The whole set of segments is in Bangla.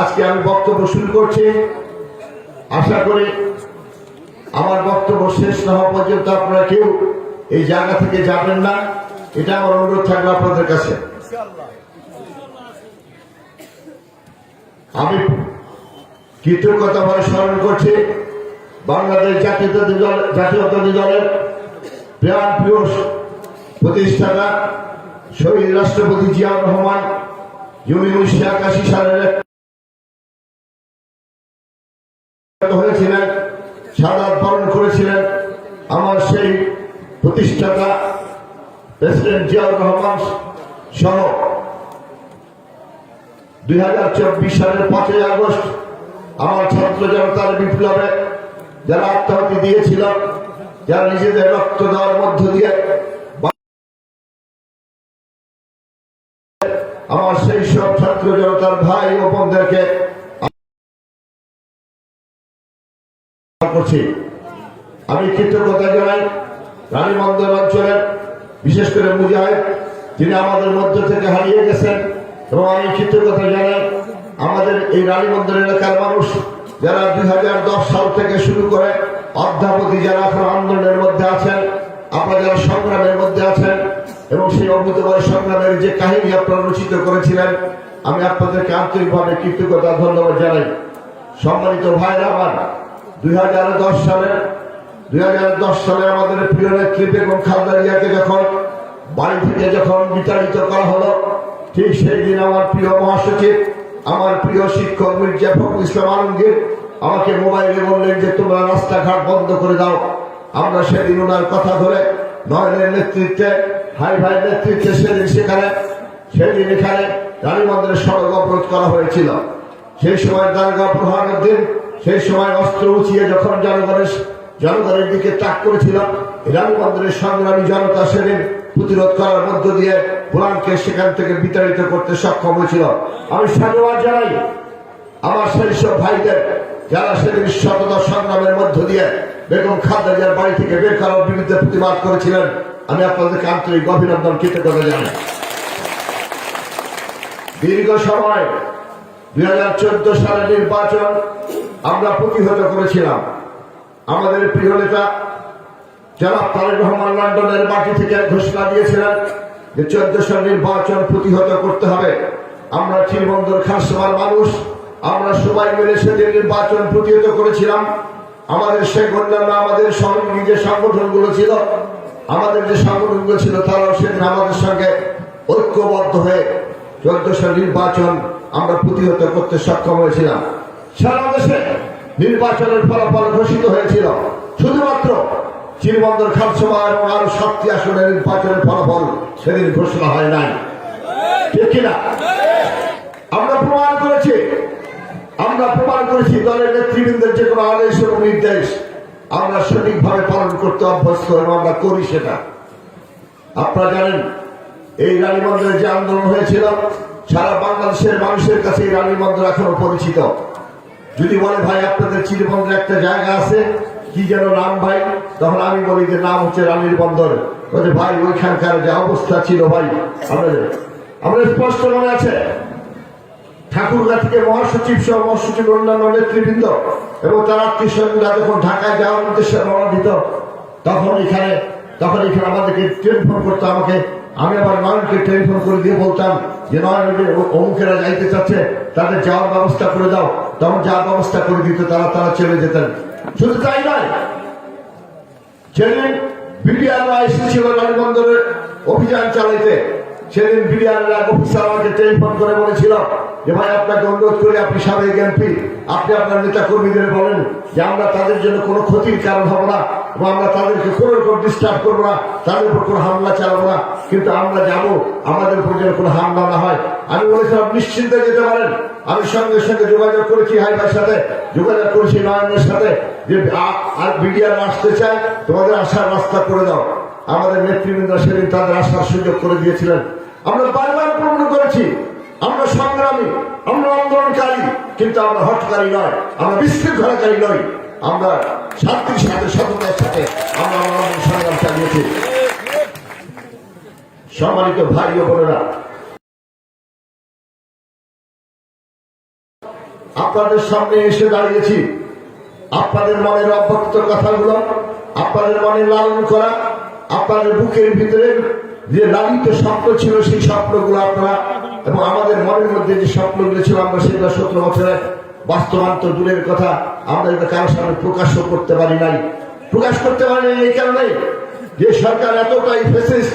আজকে আমি বক্তব্য শুরু করছি। আশা করি আমার বক্তব্য শেষ না হওয়া পর্যন্ত আপনারা কেউ এই জায়গা থেকে যাবেন না। এটা আমার অনুরোধ থাকবে আপনাদের কাছে। আমি কৃতজ্ঞতা ভরে স্মরণ করছি, বাংলাদেশ জাতীয়তাবাদী দল জাতীয়তাবাদী দলের প্রাণ প্রিয় প্রতিষ্ঠাতা, শহীদ রাষ্ট্রপতি জিয়াউর রহমান উনিশশো একাশি সালের সাদাত বরণ করেছিলেন আমার সেই প্রতিষ্ঠাতা প্রেসিডেন্ট জিয়াউর রহমান সহ। দুই হাজার চব্বিশ সালের পাঁচই আগস্ট আমার ছাত্র জনতার বিপ্লবে যারা আত্মাহতি দিয়েছিল, যারা নিজেদের রক্ত দেওয়ার মধ্য দিয়ে আমার সেই সব ছাত্র জনতার ভাই ও বোনদেরকে করছি। আমি কৃতজ্ঞতা জানাই রানীমন্দর অঞ্চলের, বিশেষ করে মুজাহিদ, যিনি আমাদের মধ্য থেকে হারিয়ে গেছেন। এবং আমি কৃতজ্ঞতা জানাই আমাদের এই রানীমন্দর এলাকার মানুষ, যারা দুই সাল থেকে শুরু করে অধ্যাপতি যারা এখন আন্দোলনের মধ্যে আছেন, আপনারা যারা সংগ্রামের মধ্যে আছেন, এবং সেই অমৃতময় সংগ্রামের যে কাহিনী আপনারা রচিত করেছিলেন, আমি আপনাদেরকে আন্তরিকভাবে কৃতজ্ঞতা, ধন্যবাদ জানাই। সম্মানিত ভাইরা আমার দুই হাজার দশ সালে দুই হাজার দশ সালে আমাদের প্রিয় নেত্রী বেগম খালদারিয়াকে যখন বাড়ি থেকে যখন বিতাড়িত করা হলো, ঠিক সেই দিন আমার প্রিয় মহাসচিব, আমার প্রিয় শিক্ষক মির্জা ফখরুল ইসলাম আলমগীর আমাকে মোবাইলে বললেন যে, তোমরা রাস্তাঘাট বন্ধ করে দাও। আমরা সেদিন ওনার কথা ধরে নয়নের নেতৃত্বে, হাই ভাই নেতৃত্বে সেদিন সেখানে, সেদিন এখানে রানী মন্দিরের সড়ক অবরোধ করা হয়েছিল। সেই সময় দারগা প্রহারের দিন সেই সময় অস্ত্র উঁচিয়ে যখন জনগণের জনগণের দিকে তাক করেছিল রানী সংগ্রামী জনতা সেদিন প্রতিরোধ করার মধ্য দিয়ে কোরআনকে সেখান থেকে বিতাড়িত করতে সক্ষম হয়েছিল। আমি সাধুবাদ জানাই আমার সেই সব ভাইদের যারা সেদিন শততা সংগ্রামের মধ্য দিয়ে বেগম খাদ্দার বাড়ি থেকে বের করার বিরুদ্ধে প্রতিবাদ করেছিলেন। আমি আপনাদেরকে আন্তরিক অভিনন্দন, কৃতজ্ঞতা জানাই। দীর্ঘ সময় দুই হাজার চোদ্দ সালের নির্বাচন আমরা প্রতিহত করেছিলাম। আমাদের প্রিয় নেতা জনাব তারেক রহমান লন্ডনের মাটি থেকে ঘোষণা দিয়েছিলেন যে চোদ্দ সাল নির্বাচন প্রতিহত করতে হবে। আমরা চিরবন্দর খাসমার মানুষ, আমরা সবাই মিলে সেদিন নির্বাচন প্রতিহত করেছিলাম। আমাদের সে অন্যান্য আমাদের সহযোগী যে সংগঠনগুলো ছিল, আমাদের যে সংগঠনগুলো ছিল, তারাও সেদিন আমাদের সঙ্গে ঐক্যবদ্ধ হয়ে চোদ্দ সাল নির্বাচন আমরা প্রতিহত করতে সক্ষম হয়েছিলাম। সারা দেশে নির্বাচনের ফলাফল ঘোষিত হয়েছিল। শুধুমাত্র চিরবন্দর খালসভা এবং আরও সাতটি আসনের নির্বাচনের ফলাফল সেদিন ঘোষণা হয় নাই। ঠিক কিনা? আমরা প্রমাণ করেছি, আমরা প্রমাণ করেছি দলের নেতৃবৃন্দের যে কোনো আদেশ এবং নির্দেশ। আমরা সঠিকভাবে পালন করতে অভ্যস্ত এবং আমরা করি সেটা। আপনারা জানেন, এই রানী মন্দিরের যে আন্দোলন হয়েছিল, সারা বাংলাদেশের মানুষের কাছে এই রানী মন্দির এখনও পরিচিত। যদি বলে, ভাই, আপনাদের চিরবন্দরে একটা জায়গা আছে, কি যেন নাম, ভাই? তখন আমি বলি যে, নাম হচ্ছে রানীর বন্দর। বলছে ভাই, ওইখানকার যে অবস্থা ছিল, ভাই আমাদের আমাদের স্পষ্ট মনে আছে ঠাকুরগা থেকে মহাসচিব সহ মহাসচিব অন্যান্য নেতৃবৃন্দ এবং তার আত্মীয় স্বজনরা যখন ঢাকায় যাওয়ার উদ্দেশ্যে রওনা দিত, তখন এখানে তখন এখানে আমাদেরকে টেলিফোন করতো আমাকে। আমি আবার নয়নকে টেলিফোন করে দিয়ে বলতাম যে, নয়ন, অমুকেরা যাইতে চাচ্ছে, তাদের যাওয়ার ব্যবস্থা করে দাও। তখন যা ব্যবস্থা করে দিত তারা তারা চলে যেতেন। শুধু তাই নয় সেদিন বিডিআররা এসেছিল অভিযান চালাইতে, সেদিন বিডিআর এক অফিসার আমাকে টেলিফোন করে বলেছিল যে, ভাই, আপনাকে অনুরোধ করে, আপনি সাবেক এমপি, আপনি আপনার নেতা কর্মীদের বলেন যে, আমরা তাদের জন্য কোনো ক্ষতির কারণ হব না এবং আমরা তাদেরকে কোনো রকম ডিস্টার্ব করব না, তাদের উপর কোনো হামলা চালাবো না। কিন্তু আমরা যাব, আমাদের উপর যেন কোনো হামলা না হয়। আমি বলেছিলাম, নিশ্চিন্তে যেতে পারেন। আমি সঙ্গে সঙ্গে যোগাযোগ করেছি হাইবার সাথে, যোগাযোগ করেছি নয়নের সাথে, যে আর বিডিআর আসতে চায়, তোমাদের আসার রাস্তা করে দাও। আমাদের নেতৃবৃন্দ সেদিন তাদের আসার সুযোগ করে দিয়েছিলেন। আমরা বারবার পূর্ণ করেছি। আমরা সংগ্রামী, আমরা আন্দোলনকারী, কিন্তু আমরা হটকারী নয়, আমরা বিশৃঙ্খলাকারী নই। আমরা শান্তির সাথে, সততার সাথে আমরা সংগ্রাম চালিয়েছি। সম্মানিত ভাই ও বোনেরা আপনাদের সামনে এসে দাঁড়িয়েছি। আপনাদের মনের অব্যক্ত কথাগুলো, আপনাদের মনে লালন করা, আপনাদের বুকের ভিতরে যে লালিত স্বপ্ন ছিল সেই স্বপ্নগুলো আপনারা এবং আমাদের মনের মধ্যে যে স্বপ্নগুলো ছিল আমরা সেটা সতেরো বছরে বাস্তবায়ন তো দূরের কথা, আমরা এটা কারোর সামনে প্রকাশও করতে পারি নাই। প্রকাশ করতে পারি নাই এই কারণে যে সরকার এতটাই ফেসিস্ট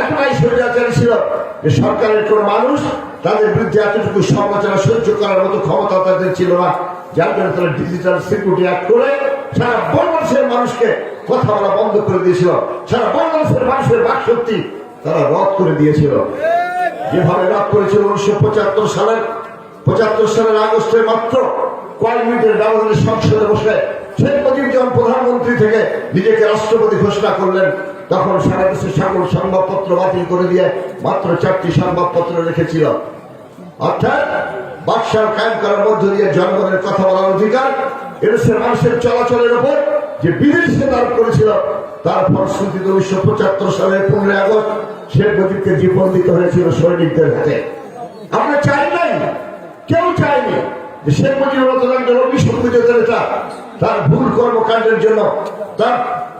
এতটাই স্বৈরাচারী ছিল যে সরকারের কোন মানুষ তাদের বিরুদ্ধে এতটুকু সমালোচনা সহ্য করার মতো ক্ষমতা তাদের ছিল না। যার জন্য তারা ডিজিটাল সিকিউরিটি অ্যাক্ট করে সারা বাংলাদেশের মানুষকে কথা বলা বন্ধ করে দিয়েছিল। সারা বাংলাদেশের মানুষের বাক শক্তি তারা রদ করে দিয়েছিল। যেভাবে রদ করেছিল উনিশশো পঁচাত্তর সালের পঁচাত্তর সালের আগস্টে মাত্র কয়েক মিনিটের ব্যবধানে সংসদে বসে শেখ মুজিব যখন প্রধানমন্ত্রী থেকে নিজেকে রাষ্ট্রপতি ঘোষণা করলেন তখন সারা দেশের সকল সংবাদপত্র বাতিল করে দিয়ে মাত্র চারটি সংবাদপত্র রেখেছিল। অর্থাৎ বাদশাহ কায়েম করার মধ্য দিয়ে জনগণের কথা বলার অধিকার, এদেশের মানুষের চলাচলের উপর যে বিধি নিষেধ করেছিল, তার ফলশ্রুতিতে উনিশশো পঁচাত্তর সালের পনেরোই আগস্ট শেখ মুজিবকে জীবন দিতে হয়েছিল সৈনিকদের হাতে। আমরা চাই নাই, কেউ চাইনি যে শেখ মুজিবুর একজন অভিসংবিত নেতা তার ভুল কর্মকাণ্ডের জন্য তার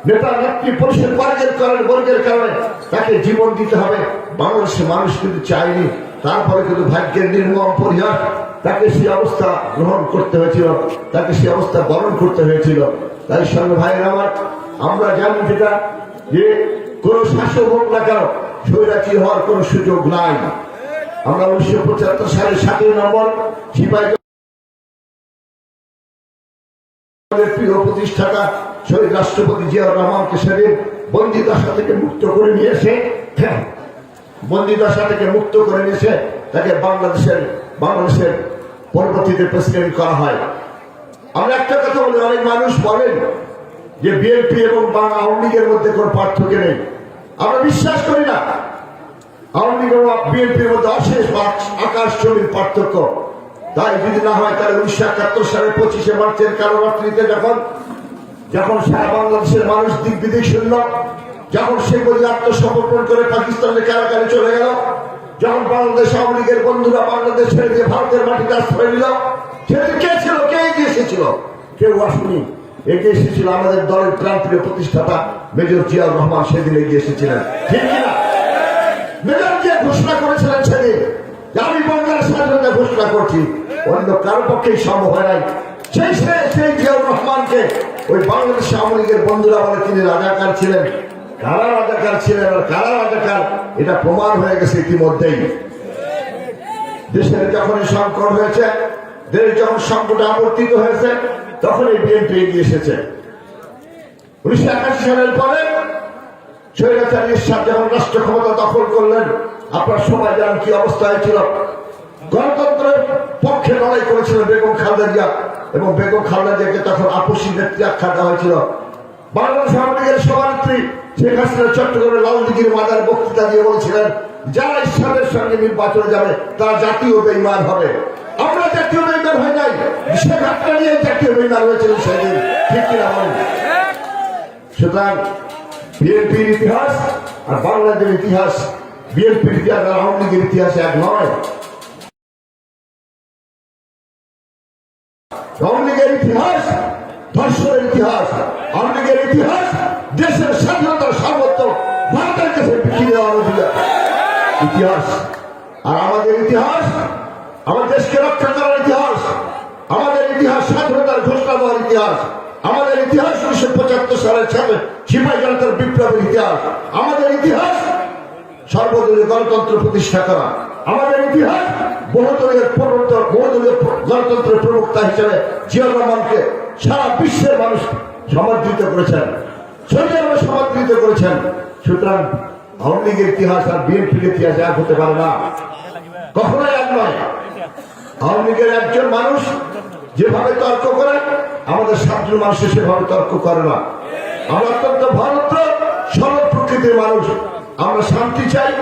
নেতা নেত্রী পরিষদ বর্গের কারণে বর্গের কারণে তাকে জীবন দিতে হবে। বাংলাদেশের মানুষ কিন্তু চায়নি। তারপরে কিন্তু ভাগ্যের নির্মম পরিহার তাকে সেই অবস্থা গ্রহণ করতে হয়েছিল। তাকে সেই অবস্থা বরণ করতে হয়েছিল। তাই সঙ্গে ভাইয়ের আমার, আমরা জানি যেটা, যে কোন শাসক হোক না কেন স্বৈরাচী হওয়ার কোন সুযোগ নাই। আমরা উনিশশো পঁচাত্তর সালের সাতই নম্বর সিপাহী প্রিয় প্রতিষ্ঠাতা শহীদ রাষ্ট্রপতি জিয়াউর রহমানকে সেদিন বন্দি দশা থেকে মুক্ত করে নিয়ে এসে বন্দি দশা থেকে মুক্ত করে নিয়ে এসে তাকে বাংলাদেশের বাংলাদেশের পরবর্তীতে প্রেসিডেন্ট করা হয়। আমরা একটা কথা বলি, অনেক মানুষ বলেন যে বিএনপি এবং বাংলা আওয়ামী লীগের মধ্যে কোনো পার্থক্য নেই। আমরা বিশ্বাস করি না। আওয়ামী লীগ এবং বিএনপির মধ্যে অশেষ আকাশ জমির পার্থক্য। তাই যদি না হয়, তাহলে উনিশশো একাত্তর সালে পঁচিশে মার্চের কালো রাত্রিতে যখন যখন সারা বাংলাদেশের মানুষ দিক বিদিক শুনল যখন শেখ মুজিব আত্মসমর্পণ করে পাকিস্তানের কারাগারে চলে গেল, যখন বাংলাদেশ আওয়ামী লীগের বন্ধুরা বাংলাদেশ ছেড়ে দিয়ে ভারতের মাটিতে আশ্রয় নিল, সেদিন কে ছিল, কে এগিয়ে এসেছিল? কেউ আসেনি। এগিয়ে এসেছিল আমাদের দলের প্রান্তীয় প্রতিষ্ঠাতা মেজর জিয়াউর রহমান, সেদিন এগিয়ে এসেছিলেন। ঠিক কিনা? মেজর জিয়া ঘোষণা করেছিলেন সেদিন আমি বাংলার স্বাধীনতা ঘোষণা করছি, অন্য কারও পক্ষেই সম্ভব হয় নাই। সেই সে- সেই জিয়াউর রহমানকে ওই বাংলাদেশ আওয়ামী বন্ধুরা বলে তিনি রাজাকার ছিলেন। কারা রাজাকার ছিলেন আর কারা রাজাকার? এটা প্রমাণ হয়ে গেছে ইতিমধ্যেই। দেশের যখন সংকট হয়েছে দেশের যখন সংকট আবর্তিত হয়েছে, তখন এই বিএনপি এগিয়ে এসেছে। উনিশশো একাশি সালের পরে স্বৈরাচারী ইরশাদ যখন রাষ্ট্র ক্ষমতা দখল করলেন। আপনার সময় জানেন কি অবস্থা হয়েছিল গণতন্ত্রের পক্ষে লড়াই করেছিলেন বেগম খালেদা জিয়া। এবং বেগম খালেদা জিয়াকে তখন আপসী নেত্রী আখ্যা দেওয়া হয়েছিল। বাংলাদেশ আওয়ামী লীগের সভানেত্রী শেখ হাসিনা চট্টগ্রামের লালদিঘির মাদার বক্তৃতা দিয়ে বলেছিলেন, যারা ইসলামের সঙ্গে নির্বাচনে যাবে, তারা জাতীয় বেইমান হবে। আমরা জাতীয় বেইমান হয় নাই। শেখ হাসিনা নিয়ে জাতীয় বেইমান হয়েছিলেন সেদিন। ঠিক কিনা বলেন? সুতরাং বিএনপির ইতিহাস আর বাংলাদেশের ইতিহাস, বিএনপির ইতিহাস আর আওয়ামী লীগের ইতিহাস এক নয়। আওয়ামী ইতিহাস, ধর্ষণের ইতিহাস, আওয়ামী ইতিহাস, দেশের স্বাধীনতার সার্বত্র ভারতের কাছে ইতিহাস আর আমাদের ইতিহাস, আমার দেশকে রক্ষা করার ইতিহাস, আমাদের ইতিহাস স্বাধীনতার ঘোষণা দেওয়ার ইতিহাস, আমাদের ইতিহাস উনিশশো পঁচাত্তর সালের সাথে সিপাহী জনতার বিপ্লবের ইতিহাস, আমাদের ইতিহাস সর্বদলীয় গণতন্ত্র প্রতিষ্ঠা করা। আমাদের ইতিহাস বহুদলীয় প্রবক্তা বহুদলীয় গণতন্ত্রের প্রবক্তা হিসেবে জিয়াউর রহমানকে সারা বিশ্বের মানুষ সমর্থিত করেছেন। সৈন্যরা সমর্থিত করেছেন। সুতরাং আওয়ামী লীগের ইতিহাস আর বিএনপির ইতিহাস এক হতে পারে না। কখনোই এক নয়। আওয়ামী লীগের একজন মানুষ যেভাবে তর্ক করে, আমাদের সাতজন মানুষ সেভাবে তর্ক করে না। আমরা অত্যন্ত ভদ্র সরল প্রকৃতির মানুষ। আমরা শান্তি চাই।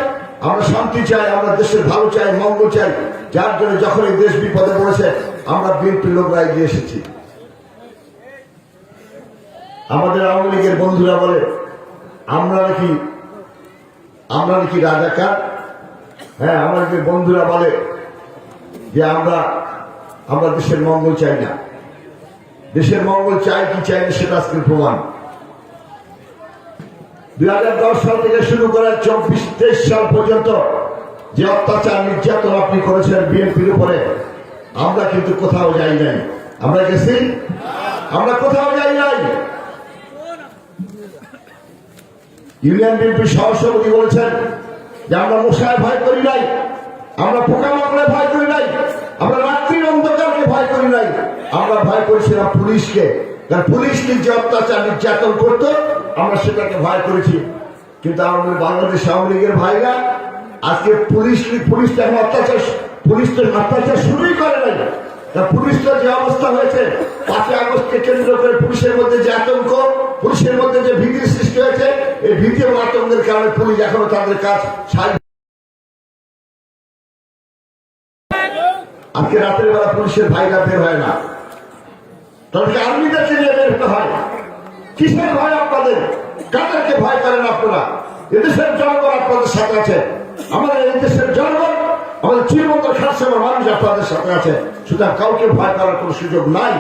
আমরা শান্তি চাই, আমরা দেশের ভালো চাই, মঙ্গল চাই। যার জন্য যখন এই দেশ বিপদে পড়েছে, আমরা বিএনপির লোকরা এগিয়ে এসেছি। আমাদের আওয়ামী লীগের বন্ধুরা বলে, আমরা নাকি আমরা নাকি রাজাকার? হ্যাঁ আমাদের বন্ধুরা বলে যে, আমরা আমরা দেশের মঙ্গল চাই না। দেশের মঙ্গল চাই কি চাই না, সেটা আজকের প্রমাণ। দুই হাজার দশ সাল থেকে শুরু করে চব্বিশ, তেইশ সাল পর্যন্ত যে অত্যাচার নির্যাতন আপনি করেছেন বিএনপির উপরে, আমরা কিন্তু কোথাও যাই নাই। আমরা গেছি? আমরা কোথাও যাই নাই। ইউনিয়ন বিএনপির সহসভাপতি বলেছেন যে আমরা মশায় ভয় করি নাই, আমরা পোকামাকড়ে ভয় করি নাই, আমরা রাত্রির অন্ধকারকে ভয় করি নাই, আমরা ভয় করেছিলাম পুলিশকে। কারণ পুলিশ যে অত্যাচার, নির্যাতন করত, আমরা সেটাকে ভয় করেছি। কিন্তু আমাদের বাংলাদেশ আওয়ামী লীগের ভাইরা আজকে পুলিশ পুলিশ তো অত্যাচার পুলিশ তো অত্যাচার শুরুই করে নাই। তা পুলিশের যে অবস্থা হয়েছে, পাঁচই আগস্টকে কেন্দ্র করে পুলিশের মধ্যে যে আতঙ্ক, পুলিশের মধ্যে যে ভীতির সৃষ্টি হয়েছে, এই ভীতি এবং আতঙ্কের কারণে পুলিশ এখনও তাদের কাজ আজকে রাতের বেলা পুলিশের ভাইরা বের হয় না। তাদেরকে আর্মিদেরকে নিয়ে বের হতে হয়? কিসের ভয় আপনাদের? কাদেরকে ভয় করেন আপনারা? এদেশের জনগণ আপনাদের সাথে আছে। আমাদের জনগণ, আমাদের মানুষ আপনাদের সাথে আছে। সুতরাং কাউকে ভয় করার সুযোগ নাই।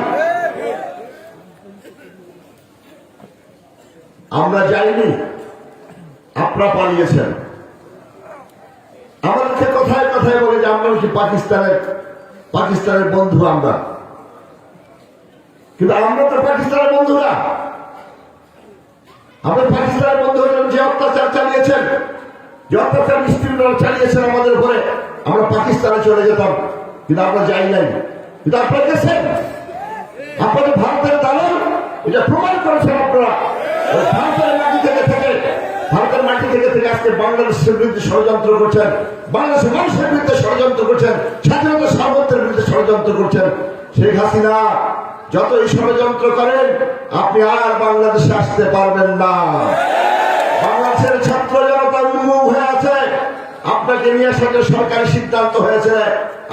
আমরা যাইনি। আপনারা পালিয়েছেন। আমাদেরকে কথায় কথায় বলে যে, আমরা হচ্ছে পাকিস্তানের পাকিস্তানের বন্ধু আমরা। কিন্তু আমরা তো পাকিস্তানের বন্ধুরা। আমরা পাকিস্তানের বন্ধু হলেন যে অত্যাচার চালিয়েছেন, যে অত্যাচার নিষ্ঠুররা চালিয়েছেন আমাদের উপরে, আমরা পাকিস্তানে চলে যেতাম। কিন্তু আমরা যাই নাই। কিন্তু আপনারা গেছেন আপনাদের ভারতের দালাল, এটা প্রমাণ করেছেন আপনারা। ভারতের মাটি থেকে থেকে, ভারতের মাটি থেকে থেকে আজকে বাংলাদেশের বিরুদ্ধে ষড়যন্ত্র করছেন, বাংলাদেশের মানুষের বিরুদ্ধে ষড়যন্ত্র করছেন, স্বাধীনতা সার্বত্রের বিরুদ্ধে ষড়যন্ত্র করছেন। শেখ হাসিনা যতই ষড়যন্ত্র করেন, আপনি আর বাংলাদেশে আসতে পারবেন না। বাংলাদেশের ছাত্র জনতা উন্মুখ হয়ে আছে। আপনাকে নিয়ে সাথে সরকারি সিদ্ধান্ত হয়েছে।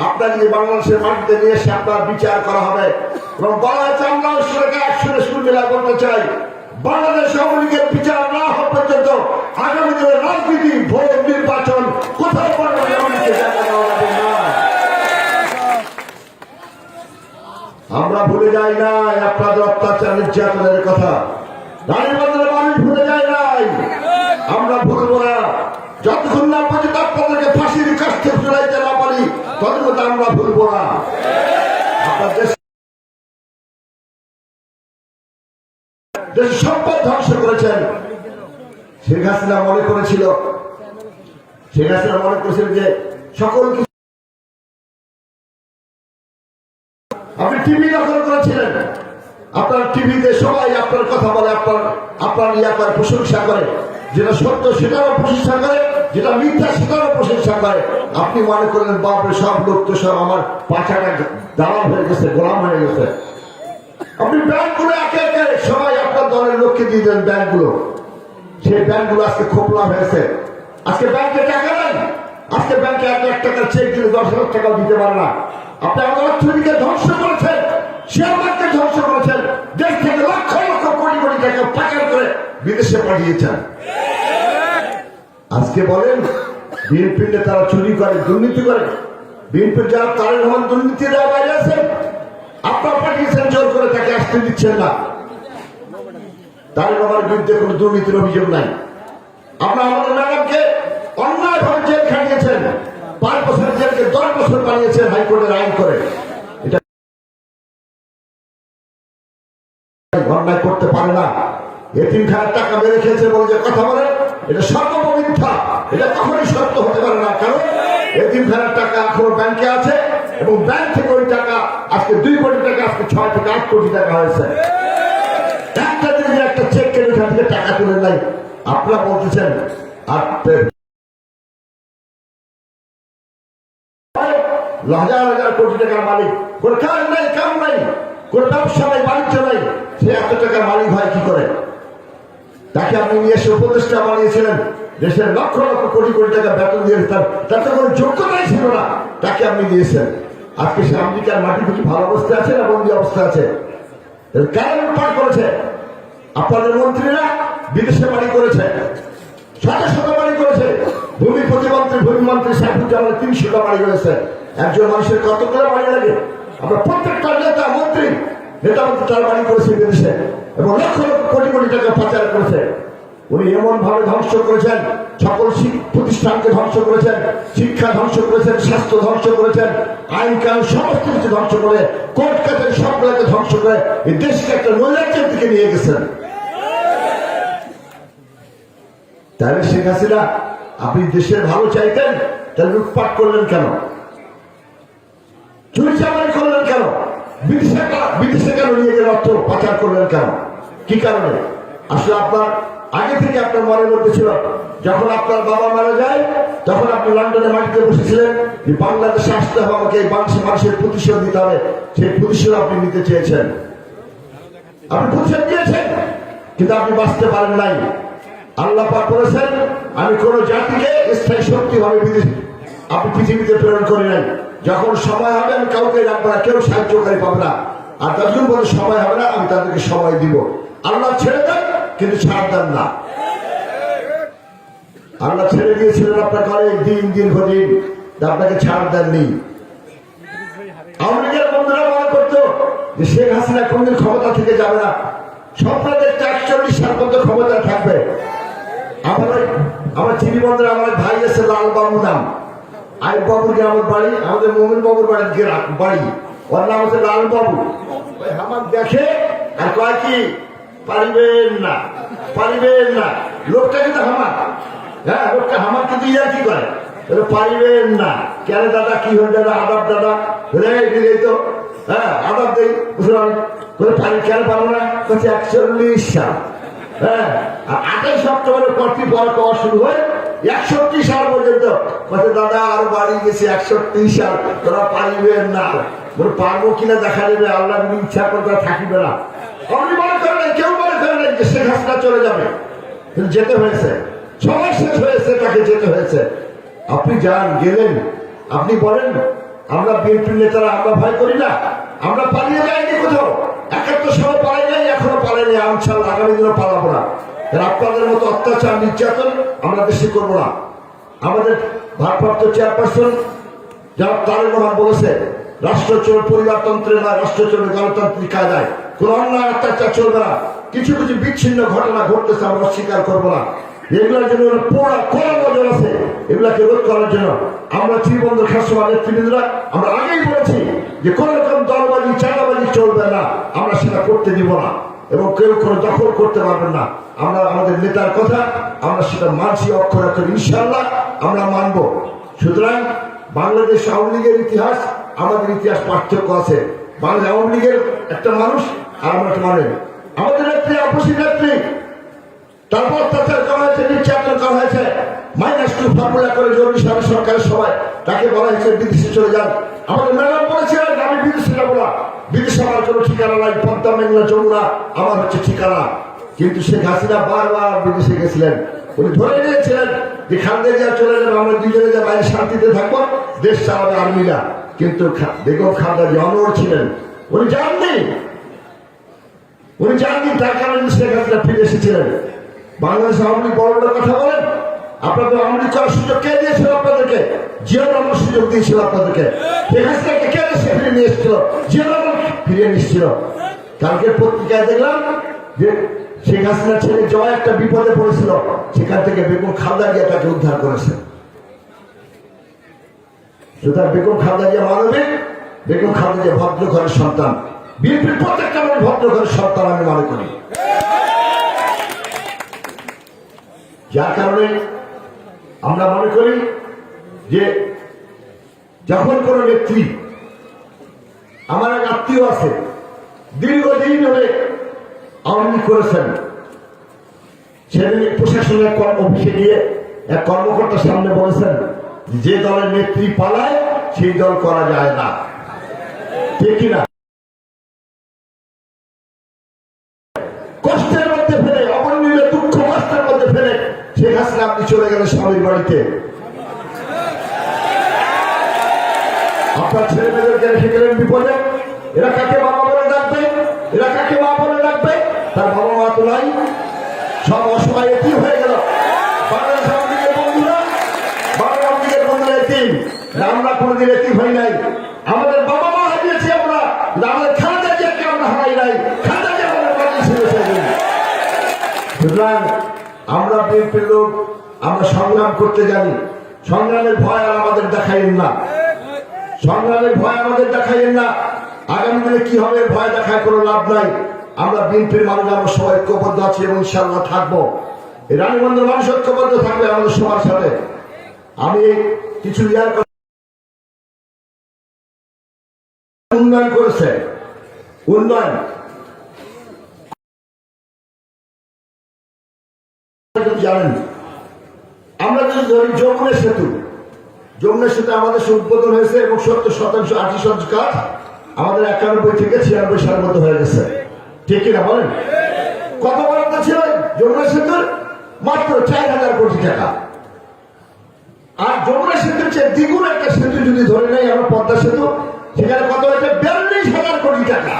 আপনাকে বাংলাদেশের মাটিতে নিয়ে এসে আপনার বিচার করা হবে। এবং বলা হয়েছে আমরা সরকার একসঙ্গে সুবিধা করতে চাই। বাংলাদেশ আওয়ামী লীগের বিচার না হওয়া পর্যন্ত আগামী দিনের রাজনীতি, ভোট নির্বাচন কোথাও আওয়ামী লীগকে জায়গা দেওয়া হবে না আমরা ভুলে যাই নাই, আপনাদের অত্যাচার, নির্যাতনের কথা। মানুষ ভুলে যায় নাই, আমরা ভুলবো না। যতক্ষণ না পর্যন্ত আপনাদেরকে ফাঁসির না পারি ততক্ষণ আমরা ভুলবো না। সম্পদ ধ্বংস করেছেন। শেখ হাসিনা মনে করেছিল শেখ হাসিনা মনে করেছিল যে সকল টিভি দখল করেছিলেন। আপনার টিভিতে সবাই আপনার কথা বলে, আপনার আপনার ইয়া করে, প্রশংসা করে। যেটা সত্য সেটারও প্রশংসা করে, যেটা মিথ্যা সেটারও প্রশংসা করে। আপনি মনে করলেন, বাপরে, সব লোক তো সব আমার পাছাটা দালাল হয়ে গেছে, গোলাম হয়ে গেছে। আপনি ব্যাংকগুলো একে একে সবাই আপনার দলের লোককে দিয়ে দেন ব্যাংকগুলো। সেই ব্যাংকগুলো আজকে খোপলা হয়েছে। আজকে ব্যাংকে টাকা নাই। আজকে ব্যাংকে এক লাখ টাকার চেক দিলে দশ হাজার টাকা দিতে পারে না। আপনি আমাদের অর্থনীতিকে ধ্বংস শেয়ার ধ্বংস করেছেন। দেশ থেকে লক্ষ লক্ষ কোটি কোটি টাকা পাচার করে বিদেশে পাঠিয়েছেন। আজকে বলেন বিএনপি তারা চুরি করে, দুর্নীতি করে। বিএনপির যারা তারেক রহমান দুর্নীতি দেওয়া বাইরে আছেন, আপনার পাঠিয়েছেন, জোর করে তাকে আসতে দিচ্ছেন না। তারেক রহমানের বিরুদ্ধে কোনো দুর্নীতির অভিযোগ নাই। আপনার আমাদের ম্যাডামকে অন্যায়ভাবে জেল খাটিয়েছেন। পাঁচ বছর জেলকে দশ বছর বানিয়েছেন হাইকোর্টের আইন করে। অন্যায় করতে পারে না। এতিম খানার টাকা মেরে খেয়েছে বলে যে কথা বলে, এটা সর্বপমিথ্যা এটা কখনোই সত্য হতে পারে না। কারণ এতিম খানার টাকা এখনও ব্যাংকে আছে এবং ব্যাংক থেকে ওই টাকা আজকে দুই কোটি টাকা, আজকে ছয় থেকে আট কোটি টাকা হয়েছে। একটা একটা চেক কেটে এখান থেকে টাকা তুলে নাই আপনারা বলতেছেন আর হাজার হাজার কোটি টাকার মালিক। কাজ নাই, কাম নাই। কোন ব্যবসা নাই বাণিজ্য নাই সে এত মালিক হয় কি করে? তাকে আপনি নিয়ে এসে উপদেষ্টা বানিয়েছিলেন। দেশের লক্ষ লক্ষ কোটি কোটি টাকা বেতন তার তো কোনো যোগ্যতাই ছিল না। তাকে আপনি আজকে সে আমেরিকার মাটি কিছু ভালো অবস্থায় আছে না বন্দি অবস্থা আছে? কারণ পাঠ করেছে। আপনাদের মন্ত্রীরা বিদেশে বাড়ি করেছে। শত শত বাড়ি করেছে। ভূমি প্রতিমন্ত্রী ভূমি মন্ত্রী সাইফুজ্জামানের তিনশোটা বাড়ি রয়েছে একজন মানুষের কত করে বাড়ি লাগে? আমরা প্রত্যেকটা নেতা, মন্ত্রী নেতা মন্ত্রী তার বাড়ি করেছে বিদেশে এবং লক্ষ লক্ষ কোটি কোটি টাকা পাচার করেছে। উনি এমন ভাবে ধ্বংস করেছেন, সকল প্রতিষ্ঠানকে ধ্বংস করেছেন, শিক্ষা ধ্বংস করেছেন, স্বাস্থ্য ধ্বংস করেছেন, আইন কানুন সমস্ত কিছু ধ্বংস করে, কোর্ট কাছের সবগুলোকে ধ্বংস করে এই দেশকে একটা নৈরাজ্যের দিকে নিয়ে গেছেন। তাহলে শেখ হাসিনা, আপনি দেশের ভালো চাইতেন, তাহলে লুটপাট করলেন কেন? চুরি চামারি করলেন কেন? বিদেশে বিদেশে কেন নিয়ে গেলে অর্থ পাচার করলেন কেন? কি কারণে? আসলে আপনার আগে থেকে আপনার মনের মধ্যে ছিল, যখন আপনার বাবা মারা যায় তখন আপনি লন্ডনে মাটিতে বসেছিলেন, যে বাংলাদেশে আসতে হবে আমাকে, এই বাংলাদেশের মানুষের প্রতিশোধ দিতে হবে, সেই প্রতিশোধ আপনি নিতে চেয়েছেন। আপনি প্রতিশোধ দিয়েছেন কিন্তু আপনি বাঁচতে পারেন নাই। আল্লাহ পাক বলেছেন, আমি কোন জাতিকে স্থায়ী শক্তি ভাবে আপনি পৃথিবীতে প্রেরণ করি নাই। যখন সময় হবে, আমি কাউকে রাখব না কেউ সাহায্যকারী পাবে না। আর যতক্ষণ বলে সময় হবে না, আমি তাদেরকে সময় দিব। আল্লাহ ছেড়ে দেন, কিন্তু ছাড় দেন না। আল্লাহ ছেড়ে দিয়েছিলেন আপনাকে অনেক দিন দীর্ঘদিন আপনাকে ছাড় দেননি। আওয়ামী লীগের বন্ধুরা মনে করতো যে শেখ হাসিনা কোনদিন ক্ষমতা থেকে যাবে না। স্বপ্নদের একচল্লিশ সাল পর্যন্ত ক্ষমতা থাকবে। আমার আমার চিনি বন্ধুরা, আমার ভাই আছে লাল বাবু নাম। আই বাবুর গ্রামের বাড়ি? আমাদের মোমিন বাবুর বাড়ির গ্রা- বাড়ি। ওর নাম হচ্ছে লাল বাবু। আমার দেখে আর কয় কি? পারিবেন না পারিবেন না। লোকটা কিন্তু হামার। হ্যাঁ লোকটা হামার কিন্তু ইয়া কি করে? পারিবেন না। কেন দাদা, কি হল দাদা, আদাব দাদা? এই তো। হ্যাঁ আদাব দেই, বুঝলাম। পারি কেন পারব না? বলছে, একচল্লিশ সাল। হ্যাঁ আর আঠাইশ অক্টোবরের পরটি বল পাওয়া শুরু হয় একষট্টি সাল পর্যন্ত। দাদা, আর বাড়ি গেছে একষট্টি সাল। তোরা পারিবেন না? পারব কিনা দেখা যাবে। আল্লাহ ইচ্ছা করতে থাকিবে না। আপনি মনে কেউ মনে যে চলে যাবে। যেতে হয়েছে। শেষ হয়েছে, তাকে যেতে হয়েছে। আপনি যান, গেলেন। আপনি বলেন, আমরা নেতারা, আমরা ভয় করি না। আমরা পালিয়ে যাইনি কোথাও। একাত্তর সালে পালাই নাই, এখনও পালাই নাই আমছাল আগামী দিনও পালাবো না। আপনাদের মতো অত্যাচার, নির্যাতন আমরা দেশে করব না। আমাদের ভারপ্রাপ্ত চেয়ারপারসন যারা তারেক রহমান বলেছে রাষ্ট্র চলবে পরিবারতন্ত্রে না রাষ্ট্র চলবে গণতান্ত্রিক কায়দায়। কোন অন্যায়, অত্যাচার চলবে না। কিছু কিছু বিচ্ছিন্ন ঘটনা ঘটতেছে, আমরা অস্বীকার করব না। এগুলোর জন্য পোড়া কড়া নজর আছে। এগুলাকে রোধ করার জন্য আমরা ত্রিবন্ধ খাসমা নেতৃবৃন্দরা, আমরা আগেই বলেছি যে কোন রকম দলবাজি, চাঁদাবাজি চলবে না। আমরা সেটা করতে দিব না। এবং কেউ কোনো দখল করতে পারবেন না। আমরা আমাদের নেতার কথা, আমরা সেটা মানছি, অক্ষর অক্ষর ইনশাল্লাহ আমরা মানব। সুতরাং বাংলাদেশ আওয়ামী লীগের ইতিহাস, আমাদের ইতিহাস পার্থক্য আছে। বাংলাদেশ আওয়ামী লীগের একটা মানুষ আর আমরা একটা মানে আমাদের নেত্রী অপোজিট নেত্রী তারপর অত্যাচার করা হয়েছে করা হয়েছে। মাইনাস টু ফর্মুলা করে জরুরি সাহেব সরকারের সবাই তাকে বলা হয়েছে, বিদেশে চলে যান। আমাদের ম্যাডাম বলেছিলেন আমি বিদেশে যাব না। বিদেশে আমার কোনো ঠিকানা নাই, পদ্মা মেঘনা যমুনা, আমার হচ্ছে ঠিকানা। কিন্তু শেখ হাসিনা বারবার বিদেশে গেছিলেন। উনি ধরে নিয়েছিলেন যে খান্দে যা চলে যাবে, আমরা দুজনে যা বাইরে শান্তিতে থাকব, দেশ চালাবে আর্মিরা। কিন্তু বেগম খালদা যে অনর ছিলেন। উনি যাননি। উনি যাননি, তার কারণে শেখ হাসিনা ফিরে এসেছিলেন। বাংলাদেশ আওয়ামী লীগ বড় কথা বলেন? আপনাদের আওয়ামী লীগ করার সুযোগ কে দিয়েছিল আপনাদেরকে? জিয়া রহমান সুযোগ দিয়েছিল আপনাদেরকে। কে দেশে ফিরে নিয়ে এসেছিল? জিয়া রহমান ফিরিয়ে নিচ্ছিল কালকে পত্রিকায় দেখলাম যে শেখ হাসিনার ছেলে জয় একটা বিপদে পড়েছিল। সেখান থেকে বেগম খালদা গিয়ে তাকে উদ্ধার করেছে। সুতরাং বেগম খালদা জিয়া মানবিক বেগম খালদা জিয়া ভদ্র ঘরের সন্তান। বিএনপির প্রত্যেকটা মানুষ ভদ্র ঘরের সন্তান আমি মনে করি। যার কারণে আমরা মনে করি যে যখন কোন ব্যক্তি আমার এক আত্মীয় আছে, দীর্ঘদিন ধরে আওয়ামী করেছেন, সেদিন প্রশাসনের অফিসে গিয়ে এক কর্মকর্তার সামনে বলেছেন, যে দলের নেত্রী পালায়, সেই দল করা যায় না। ঠিক কিনা? আপনি চলে গেলেন স্বামীর বাড়িতে। আপনার ছেলে মেয়েদেরকে রেখে গেলেন বিপদে। এরা কাকে বাবা বলে ডাকবে? এরা কাকে মা বলে ডাকবে? তার বাবা মা তো নাই। সব অসহায় এটি হয়ে গেল। এতিম। আমরা কোনোদিন এটি হই নাই। আমাদের বাবা মা হারিয়েছি আমরা। আমাদের খালেদা জিয়াকে আমরা হারাই নাই। খালেদা জিয়া বসে সুতরাং আমরা বিএনপির লোক আমরা সংগ্রাম করতে জানি। সংগ্রামের ভয় আর আমাদের দেখাইন না। সংগ্রামের ভয় আমাদের দেখাইন না। আগামী দিনে কি হবে ভয় দেখায় কোনো লাভ নাই। আমরা বিএনপির মানুষ, আমরা সবাই ঐক্যবদ্ধ আছি এবং ইনশাল্লাহ থাকব। রানীগঞ্জের মানুষ ঐক্যবদ্ধ থাকবে আমাদের সবার সাথে। আমি কিছু ইয়ার উন্নয়ন করেছে। উন্নয়ন। জানেন। ধরি যমুনা সেতু। যমুনা সেতু আমাদের উদ্বোধন হয়েছে এবং সত্তর শতাংশ আশি শতাংশ কাজ আমাদের একানব্বই থেকে ছিয়ানব্বই সালের মধ্যে হয়ে গেছে। ঠিক কিনা বলেন? কত বরাদ্দ ছিল যমুনা সেতুর? মাত্র চার হাজার কোটি টাকা। আর যমুনা সেতুর চেয়ে দ্বিগুণ একটা সেতু যদি ধরে নেই আমরা পদ্মা সেতু, সেখানে কত হয়েছে? বিয়াল্লিশ হাজার কোটি টাকা।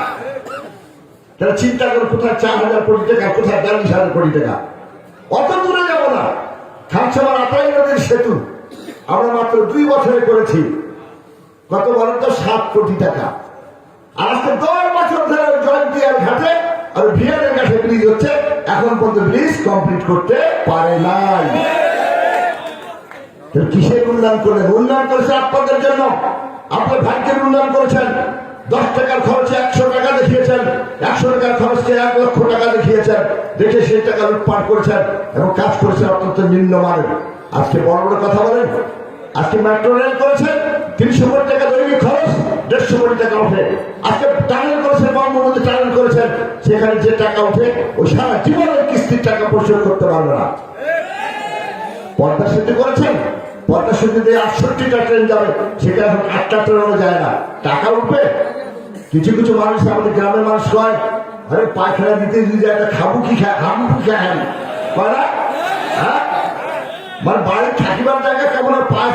তাহলে চিন্তা করে কোথায় চার হাজার কোটি টাকা, কোথায় বিয়াল্লিশ হাজার কোটি টাকা? অত খানসামার আটাই নদীর সেতু। আমরা মাত্র দুই বছরে করেছি। কত বলেন তো সাত কোটি টাকা। আর আজকে দশ বছর ধরে ওই জয়ন্তী আর ঘাটে আর ভিয়ারের কাছে ব্রিজ হচ্ছে। এখন পর্যন্ত ব্রিজ কমপ্লিট করতে পারে নাই। কিসের উন্নয়ন করলেন উন্নয়ন করেছে আপনাদের জন্য। আপনার ভাগ্যের উন্নয়ন করেছেন। দশ টাকার খরচে একশো টাকা দেখিয়েছেন। একশো টাকার খরচকে এক লক্ষ টাকা দেখিয়েছেন। দেখে সেই টাকা লুটপাট করেছেন এবং কাজ করেছেন অত্যন্ত নিম্নমানের। আজকে বড় বড় কথা বলেন। আজকে মেট্রো রেল করেছেন, তিনশো কোটি টাকা দৈনিক খরচ, দেড়শো কোটি টাকা ওঠে। আজকে টানেল করেছেন বঙ্গবন্ধু টানেল করেছেন। সেখানে যে টাকা ওঠে ওই সারা জীবনের কিস্তির টাকা পরিশোধ করতে পারবে না। পদ্মা সেতু করেছেন পদ্মা সেতু দিয়ে আটষট্টিটা ট্রেন যাবে, সেটা এখন আটটা ট্রেনও যায় না। টাকা উঠবে? কিছু কিছু মানুষ আমাদের গ্রামের মানুষ কয়, আরে পায়খানা দিতে যদি একটা খাব কি খায় খাব কি খায় কয় না? হ্যাঁ? মানে বাড়ির থাকিবার জায়গা কেমন পায়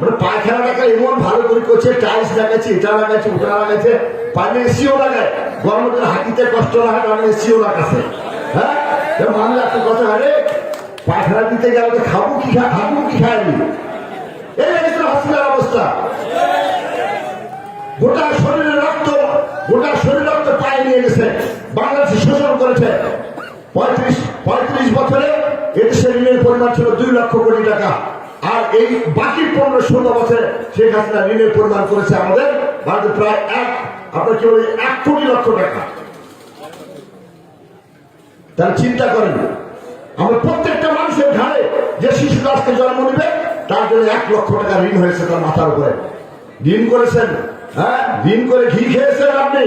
মানে পায়খানা টাকা এমন ভালো করে করছে, টাইলস লাগাচ্ছে এটা লাগাচ্ছে ওটা লাগাচ্ছে পানি এসিও লাগায়, গরমের হাতিতে কষ্ট না হয়, কারণ এসিও লাগাচ্ছে হ্যাঁ? মানুষ একটা কথা, আরে পায়খানা দিতে গেলে তো খাব কি খা খাব কি খাইনি? অবস্থা। গোটা শরীরে রক্ত, গোটা শরীর রক্ত পায়ে নিয়ে গেছে। বাংলাদেশে শোষণ করেছে। পঁয়ত্রিশ পঁয়ত্রিশ বছরে এদেশের ঋণের পরিমাণ ছিল দুই লক্ষ কোটি টাকা। আর এই বাকি পনেরো, ষোলো বছরে শেখ হাসিনা ঋণের পরিমাণ করেছে আমাদের ভারতে প্রায় এক, আপনার কি বলি, এক কোটি লক্ষ টাকা। তারা চিন্তা করেন। আমরা প্রত্যেকটা মানুষের ঘাড়ে যে শিশুটা আজকে জন্ম নেবে, তার জন্য এক লক্ষ টাকা ঋণ হয়েছে তার মাথার উপরে। ঋণ করেছেন হ্যাঁ? ঋণ করে ঘি খেয়েছেন আপনি।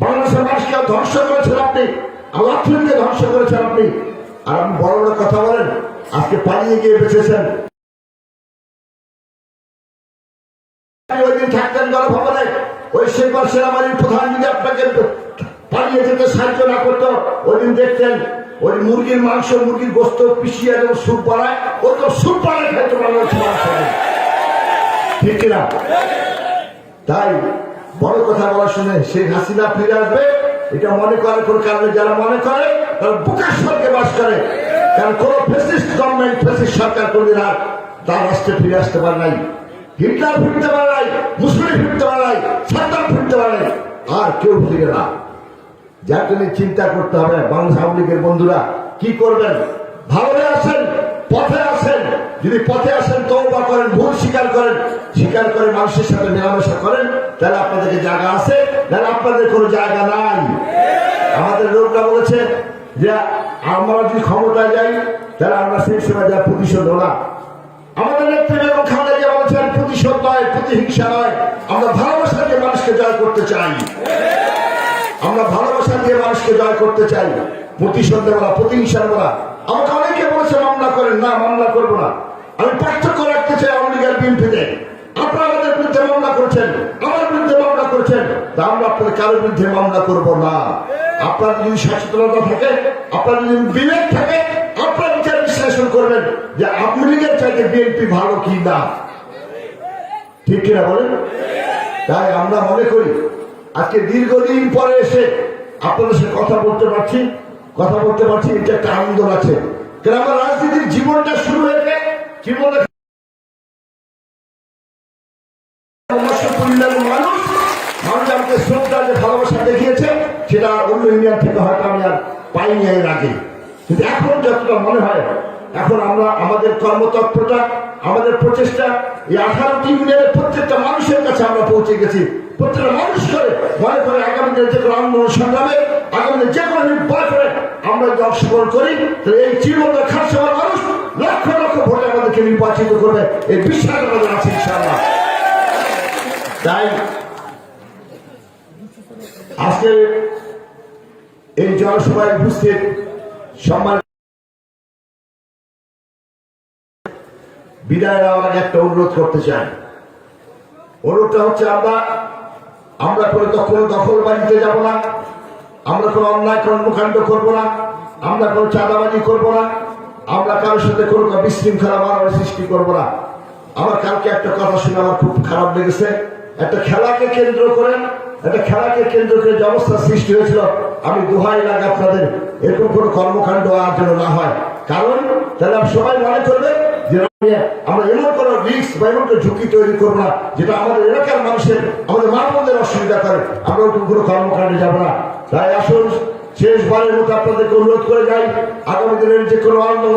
বাংলাদেশের মানুষকে ধ্বংস করেছেন আপনি। অর্থনীতিকে ধ্বংস করেছেন আপনি। আর আপনি বড় বড় কথা বলেন, আজকে পালিয়ে গিয়ে বেঁচেছেন। ওই দিন থাকতেন গণভবনে, ওই শেখবার সেনাবাহিনীর প্রধান যদি আপনাকে পালিয়ে যেতে সাহায্য না করতো, ওই দিন দেখতেন ওই মুরগির মাংস, মুরগির গোস্ত পিছিয়ে যেমন স্যুপ বানায় ও তো স্যুপ বানায় বাংলাদেশ মানুষ ঠিক কিনা? তাই বড় কথা বলা শুনে শেখ হাসিনা ফিরে আসবে। এটা মনে করে কোন কারণে? যারা মনে করে, তারা বুকার স্বর্গে বাস করে। কারণ কোন ফেসিস্ট গভর্নমেন্ট ফেসিস্ট সরকার কোনদিন আর তার রাষ্ট্রে ফিরে আসতে পারে নাই। হিটলার ফিরতে পারে নাই, মুসলিম ফিরতে পারে নাই, সাদ্দাম ফিরতে পারে নাই। আর কেউ ফিরে না। যার জন্য চিন্তা করতে হবে বাংলাদেশ আওয়ামী লীগের বন্ধুরা, কি করবেন? ভালো আছেন পথে আছেন যদি পথে আসেন তৌবা করেন, ভুল স্বীকার করেন, স্বীকার করে মানুষের সাথে মেলামেশা করেন, তাহলে আপনাদেরকে জায়গা আছে, তাহলে আপনাদের কোনো জায়গা নাই। আমাদের লোকরা বলেছে যে, আমরা যদি ক্ষমতায় যাই, তাহলে আমরা সেই সময় যা প্রতিশোধ না। আমাদের নেত্রী এবং খালেদা জিয়া বলেছেন, প্রতিশোধ নয়, প্রতিহিংসা নয়। আমরা ভালোবাসা দিয়ে মানুষকে জয় করতে চাই। আমরা ভালোবাসা দিয়ে মানুষকে জয় করতে চাই প্রতিশোধ দেবো না, প্রতিহিংসা দেবো আমাকে অনেকে বলেছে, মামলা করেন। না, মামলা করব না। আমি পার্থক্য রাখতে চাই আওয়ামী লীগের বিএনপিতে আপনারা আমাদের বিরুদ্ধে মামলা করছেন? আমার বিরুদ্ধে মামলা করছেন? তা আমরা আপনাদের কারোর বিরুদ্ধে মামলা করব না। আপনার যদি সচেতনতা থাকে, আপনার যদি বিবেক থাকে, আপনার বিচার বিশ্লেষণ করবেন যে আওয়ামী লীগের চাইতে বিএনপি ভালো কি না। ঠিক কিনা বলেন? তাই আমরা মনে করি আজকে দীর্ঘদিন পরে এসে আপনাদের সাথে কথা বলতে পারছি, কথা বলতে পারছি এটা একটা আনন্দ আছে। কারণ রাজনীতির জীবনটা শুরু হয়েছে জীবনটা মানুষ মানুষ আমাকে শ্রদ্ধা সেটা অন্য ইউনিয়ন থেকে হয়তো আমি আর পাইনি এর আগে। কিন্তু এখন যতটা মনে হয়, এখন আমরা, আমাদের কর্মতৎপরতা আমাদের প্রচেষ্টা, এই আঠারোটি ইউনিয়নের প্রত্যেকটা মানুষের কাছে আমরা পৌঁছে গেছি। প্রত্যেকটা মানুষ করে, মনে করে আগামী দিনে যে কোনো আন্দোলন সংগ্রামে, আগামী দিনে যে কোনো নির্বাচনে আমরা যদি অংশগ্রহণ করি, তাহলে এই চিরমন্দির খাসবার মানুষ লক্ষ লক্ষ ভোটে আমাদেরকে নির্বাচিত করবে। এই বিশ্বাস আমাদের আছে, ইনশাআল্লাহ। তাই আজকে এই জনসভায় উপস্থিত সম্মান বিদায় নেওয়ার আগে একটা অনুরোধ করতে চাই। অনুরোধটা হচ্ছে আমরা আমরা কোনো কোনো দখল বাড়িতে যাব না। আমরা কোনো অন্যায় কর্মকাণ্ড করব না। আমরা কোনো চাঁদাবাজি করব না। আমরা কারোর সাথে কোনো বিশৃঙ্খলা মারামারি সৃষ্টি করব না। আমার কালকে একটা কথা শুনে আমার খুব খারাপ লেগেছে। একটা খেলাকে কেন্দ্র করে, একটা খেলাকে কেন্দ্র করে যে অবস্থা সৃষ্টি হয়েছিল, আমি দোহাই লাগে আপনাদের, এরকম কোনো কর্মকাণ্ড আর যেন না হয়। কারণ, তাহলে সবাই মনে করবে আগামী দিনের যে কোনো আগামী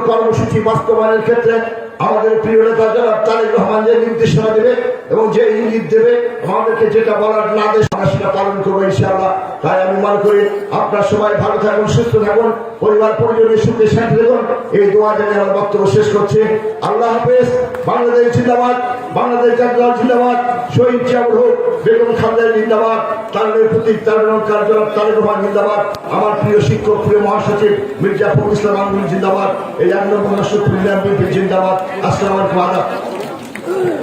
কর্মসূচি বাস্তবায়নের ক্ষেত্রে আমাদের প্রিয় নেতা যারা তারেক রহমান যে নির্দেশনা দেবে এবং যে ইঙ্গিত দেবে, আমাদেরকে যেটা বলার না আমরা পালন করব ইনশাআল্লাহ। তাই আমি মনে করি আপনারা সবাই ভালো থাকুন, সুস্থ থাকুন, পরিবার, পরিজনের সুখে শান্তি দেখুন এই দোয়া জানিয়ে আমার বক্তব্য শেষ করছি। আল্লাহ হাফেজ, বাংলাদেশ জিন্দাবাদ, বাংলাদেশ জাতীয় জিন্দাবাদ, শহীদ জিয়াউর হোক বেগম খালেদা জিন্দাবাদ তাদের প্রতি তার জনাব তারেক রহমান জিন্দাবাদ, আমার প্রিয় শিক্ষক, প্রিয় মহাসচিব, মির্জা ফখরুল ইসলাম আলমগীর জিন্দাবাদ, এই এক নম্বর জিন্দাবাদ। আসসালামু আলাইকুম